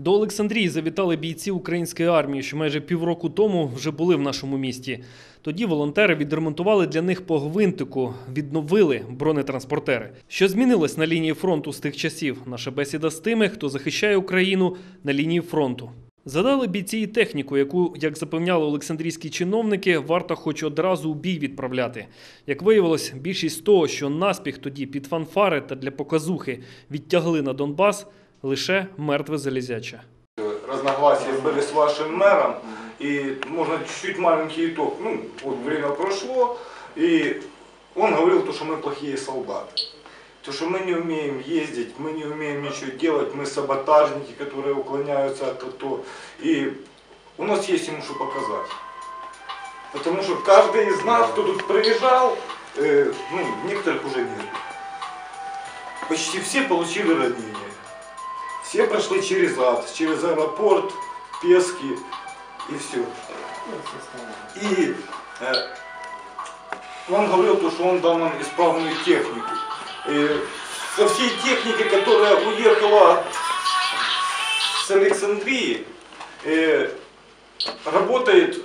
До Олександрії завітали бійці української армії, що майже півроку тому вже були в нашому місті. Тоді волонтери відремонтували для них по гвинтику, відновили бронетранспортери. Що змінилось на лінії фронту з тих часів? Наша бесіда з тими, хто захищає Україну на лінії фронту. Задали бійці і техніку, яку, як запевняли олександрійські чиновники, варто хоч одразу у бій відправляти. Як виявилось, більшість того, що наспіх тоді під фанфари та для показухи відтягли на Донбас, лише мертве залізяче. разногласия были с вашим мэром, и можно чуть-чуть маленький итог. Ну, вот время прошло, и он говорил, то, что мы плохие солдаты. То, что мы не умеем ездить, мы не умеем ничего делать, мы саботажники, которые уклоняются от АТО. И у нас есть ему что показать. Потому что каждый из нас, кто тут приезжал, э, ну, некоторых уже нет. Почти все получили ранения. Все прошли через ад, через аэропорт, Пески и все. И э, он говорил, то, что он дал нам исправную технику. И со всей техники, которая уехала с Александрии, э, работает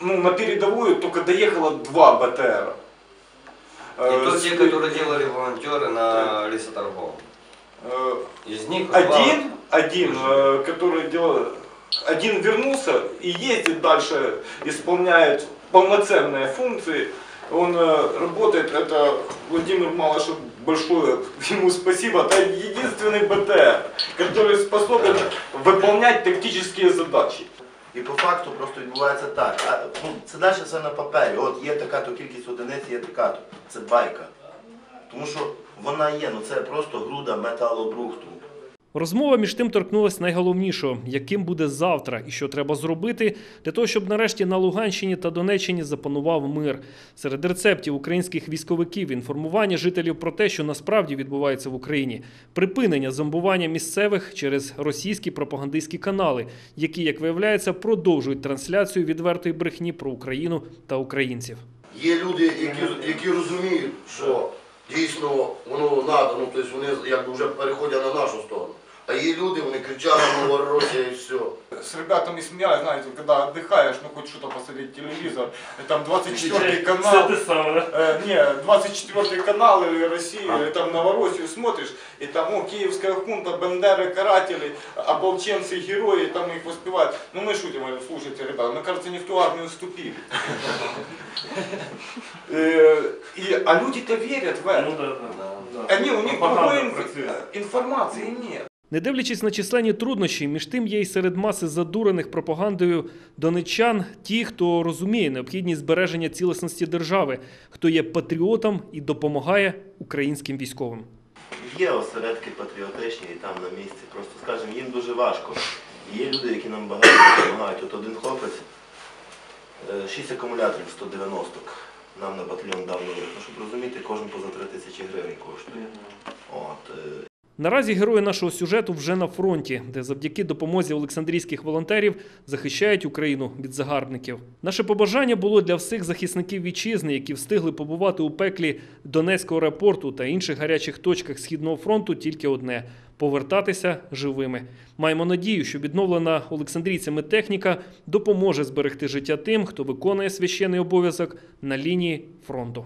ну, на передовую только доехало два БТРа. И Э, то те, которые делали волонтеры на лесоторговом. э, Из них Один, один, э, который делал, один вернулся и ездит дальше, исполняет полноценные функции. Он э, работает, это Владимир Малышев, большое ему спасибо. Это единственный БТР, который способен выполнять тактические задачи. І по факту просто відбувається так. А, ну, це далі все на папері. От є така то кількість одиниць, є така то. Це байка. Тому що вона є, ну це просто груда металобрухту. Розмова між тим торкнулась найголовнішого, яким буде завтра і що треба зробити для того, щоб нарешті на Луганщині та Донеччині запанував мир. Серед рецептів українських військовиків інформування жителів про те, що насправді відбувається в Україні, припинення зомбування місцевих через російські пропагандистські канали, які, як виявляється, продовжують трансляцію відвертої брехні про Україну та українців. Є люди, які, які розуміють, що дійсно воно надано, тобто вони якби вже переходять на нашу сторону. А є люди, вони кричали Новоросія і все. С ребятами смеялись, знаете, когда отдыхаешь, ну хоть что-то посмотреть телевизор, и там 24 канал. Э, не, 24 канал или Россию, или там Новороссию смотришь, и там, о, киевская хунта, бандеры, каратели, ополченцы, герои, там их воспевают. Ну мы шутим, говорим, слушайте, ребята, мы, кажется, не в ту армию вступили. Э, и- А люди-то верят в это. Они, у них другой инф- информации нет. Не дивлячись на численні труднощі, між тим є й серед маси задурених пропагандою донеччан ті, хто розуміє необхідність збереження цілісності держави, хто є патріотом і допомагає українським військовим. Є осередки патріотичні і там на місці. Просто скажімо, їм дуже важко. Є люди, які нам багато допомагають. От один хлопець, 6 акумуляторів 190 нам на батальйон дав нових. Ну, щоб розуміти, кожен поза 3 тисячі гривень коштує. От, е, Наразі герої нашого сюжету вже на фронті, де завдяки допомозі олександрійських волонтерів захищають Україну від загарбників. Наше побажання було для всіх захисників вітчизни, які встигли побувати у пеклі Донецького аеропорту та інших гарячих точках східного фронту, тільки одне повертатися живими. Маємо надію, що відновлена олександрійцями техніка допоможе зберегти життя тим, хто виконує священний обов'язок на лінії фронту.